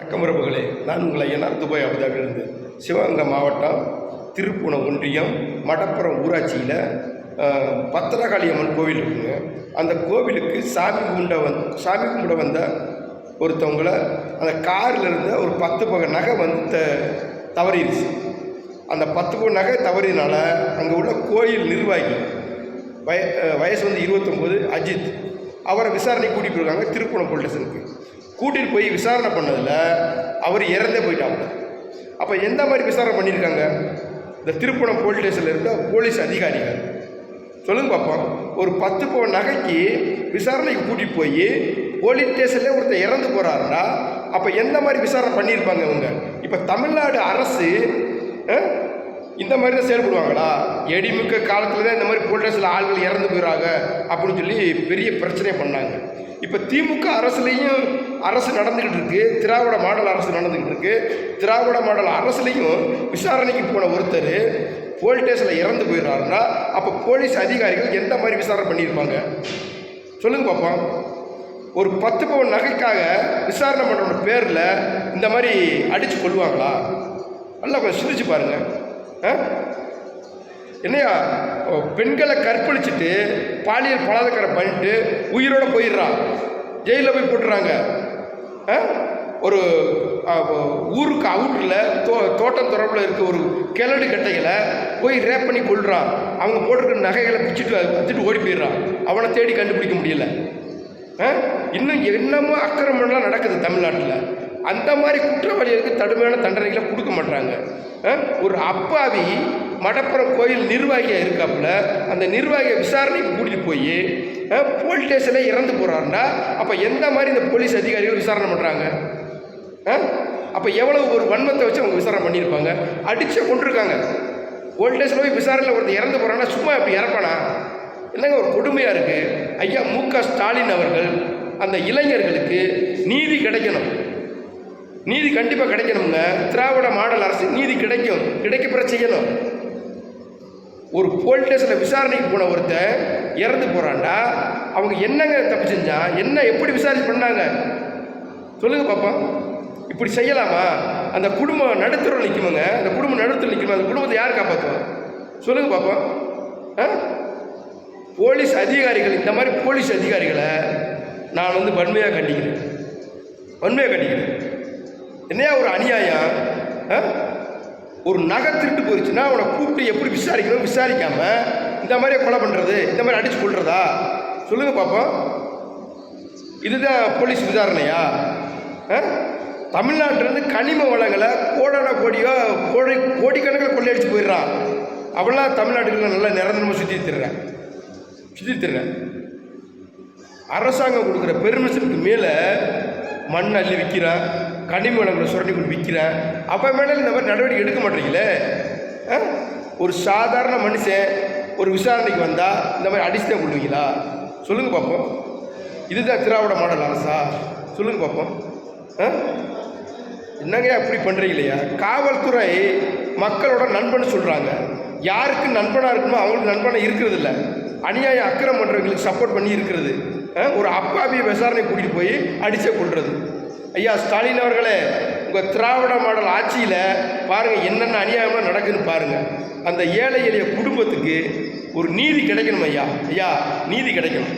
வணக்கம் உறவுகளே நான் உங்கள் ஐயனார் துபாய் அபுதாபிலிருந்து சிவகங்கை மாவட்டம் திருப்புணம் ஒன்றியம் மடப்புறம் ஊராட்சியில் அஹ், பத்திரகாளி அம்மன் கோவில் இருக்குங்க. அந்த கோவிலுக்கு சாமி கும்பிட வந் சாமி கும்பிட வந்த ஒருத்தவங்கள அந்த காரில் இருந்த ஒரு பத்து பக நகை வந்து த தவறிடுச்சு அந்த பத்து பக நகை தவறினால அங்கே உள்ள கோயில் நிர்வாகி வய வயசு வந்து இருபத்தொம்போது அஜித். அவரை விசாரணை கூட்டிகிட்டு போயிருக்காங்க திருப்புணம் போலீஸ் கூட்டிகிட்டு போய் விசாரணை பண்ணதில் அவர் இறந்தே போயிட்டாங்க அப்போ எந்த மாதிரி விசாரணை பண்ணியிருக்காங்க? இந்த திருப்பணம் போலீஸ் ஸ்டேஷனில் இருக்க போலீஸ் அதிகாரிகள். சொல்லுங்க பார்ப்போம் ஒரு பத்து பவுன் நகைக்கு விசாரணைக்கு கூட்டிகிட்டு போய் போலீஸ் ஸ்டேஷனில் ஒருத்தர் இறந்து போகிறாருன்னா அப்போ எந்த மாதிரி விசாரணை பண்ணியிருப்பாங்க இவங்க? இப்போ தமிழ்நாடு அரசு இந்த மாதிரி தான் செயல்படுவாங்களா? எடிமிக்க காலத்தில் தான் இந்த மாதிரி போலீஸ் ஸ்டேஷனில் ஆள்கள் இறந்து போயிடுறாங்க அப்படின்னு சொல்லி பெரிய பிரச்சனையை பண்ணாங்க. இப்போ திமுக அரசுலேயும் அரசு நடந்துக்கிட்டு இருக்கு. திராவிட மாடல் அரசு நடந்துக்கிட்டு இருக்கு. திராவிட மாடல் அரசுலேயும் விசாரணைக்கு போன ஒருத்தர் போலீஸ் ஸ்டேஷனில் இறந்து போயிடுறாருன்னா அப்போ போலீஸ் அதிகாரிகள் எந்த மாதிரி விசாரணை பண்ணியிருப்பாங்க? சொல்லுங்க பார்ப்போம் ஒரு பத்து பவுன் நகைக்காக விசாரணை பண்ணுற பேரில் இந்த மாதிரி அடித்து கொள்வாங்களா நல்லா கொஞ்சம் சிந்திச்சு பாருங்கள் ஆ? என்னையா பெண்களை கற்பழிச்சிட்டு பாலியல் பலாதக்காரம் பண்ணிட்டு உயிரோடு போயிடுறான் ஜெயிலில் போய் போட்டுறாங்க. ஆ? ஒரு ஊருக்கு அவுட்டில் தோ தோட்டம் தொடர்பில் இருக்க ஒரு கிழடு கட்டைகளை போய் ரேப் பண்ணி கொள்றான் அவங்க போட்டிருக்க நகைகளை பிச்சுட்டு வச்சுட்டு ஓடி போயிடுறான் அவனை தேடி கண்டுபிடிக்க முடியல. ஆ? இன்னும் என்னமோ அக்கிரமம்லாம் நடக்குது தமிழ்நாட்டில். அந்த மாதிரி குற்றவாளிகளுக்கு கடுமையான தண்டனைகளை கொடுக்க மாட்டாங்க ஆ? ஒரு அப்பாவி மடப்புறம் கோயில் நிர்வாகியாக இருக்காப்புல அந்த நிர்வாகியை விசாரணைக்கு கூட்டிகிட்டு போய் போலீஸ் ஸ்டேஷனில் இறந்து போகிறாருன்னா அப்போ எந்த மாதிரி இந்த போலீஸ் அதிகாரிகள் விசாரணை பண்ணுறாங்க அப்போ எவ்வளோ ஒரு வன்மத்தை வச்சு அவங்க விசாரணை பண்ணியிருப்பாங்க? அடித்து கொண்டிருக்காங்க போலீஸ் போய் விசாரணையில் ஒருத்தர் இறந்து போகிறான்னா சும்மா இப்படி இறப்பானா? என்னங்க ஒரு கொடுமையாக இருக்குது ஐயா மு க ஸ்டாலின் அவர்கள் அந்த இளைஞர்களுக்கு நீதி கிடைக்கணும். நீதி கண்டிப்பாக கிடைக்கணுங்க. திராவிட மாடல் அரசு நீதி கிடைக்கும். கிடைக்கப்பெற செய்யணும். ஒரு போலீஸ் ஸ்டேஷனில் விசாரணைக்கு போன ஒருத்தன் இறந்து போகிறான்டா அவங்க என்னங்க தப்பு செஞ்சா? என்ன எப்படி விசாரிச்சு பண்ணாங்க? சொல்லுங்க பாப்பா இப்படி செய்யலாமா? அந்த குடும்பம் நடுத்தரம் நிற்குமுங்க அந்த குடும்பம் நடுத்தரம் நிற்குமா அந்த குடும்பத்தை யார் காப்பாற்றுவா சொல்லுங்க பாப்பா ஆ? போலீஸ் அதிகாரிகள் இந்த மாதிரி போலீஸ் அதிகாரிகளை நான் வந்து வன்மையாக கண்டிக்கிறேன். வன்மையாக கண்டிக்கிறேன். என்னையா ஒரு அநியாயம்? ஆ? ஒரு நகை திருட்டு போயிடுச்சுன்னா அவனை கூப்பிட்டு எப்படி விசாரிக்கணும் விசாரிக்காம இந்த மாதிரி கொலை பண்ணுறது இந்த மாதிரி அடிச்சு கொள்றதா சொல்லுங்க பாப்போம். இதுதான் போலீஸ் விசாரணையா? ஆ? தமிழ்நாட்டிலேருந்து கனிம வளங்களை கோடான கோடியோ கோடி கோடிக்கணக்கில் கொள்ளையடிச்சு போயிடுறான். அவெல்லாம் தமிழ்நாட்டுக்குள்ள நல்லா நிரந்தரமாக சுற்றி திடுறேன் சுற்றி அரசாங்கம் கொடுக்குற பெருமிஷனுக்கு மேலே மண் அள்ளி விற்கிறான் கனிம வளங்களை சுரண்டி கொண்டு விற்கிறேன் அப்போ மேலே இந்த மாதிரி நடவடிக்கை எடுக்க மாட்டீங்களே? ஆ? ஒரு சாதாரண மனுஷன் ஒரு விசாரணைக்கு வந்தால் இந்த மாதிரி அடிச்சு தான் கொள்வீங்களா? சொல்லுங்கள் பார்ப்போம் இதுதான் திராவிட மாடல் அரசா? சொல்லுங்கள் பார்ப்போம் ஆ? என்னங்க அப்படி பண்ணுறீங்க இல்லையா காவல்துறை மக்களோட நண்பன் சொல்கிறாங்க யாருக்கு நண்பனாக இருக்கணுமோ அவங்களுக்கு நண்பனாக இருக்கிறது இல்லை அநியாயம் அக்கிரம் பண்ணுறவங்களுக்கு சப்போர்ட் பண்ணி இருக்கிறது. ஆ? ஒரு அப்பாவியை விசாரணை கூட்டிகிட்டு போய் அடிச்சே கொள்வது ஐயா ஸ்டாலின் அவர்களே உங்கள் திராவிட மாடல் ஆட்சியில் பாருங்கள் என்னென்ன அநியாயமாக நடக்குதுன்னு பாருங்கள் அந்த ஏழை எளிய குடும்பத்துக்கு ஒரு நீதி கிடைக்கணும் ஐயா. ஐயா நீதி கிடைக்கணும்.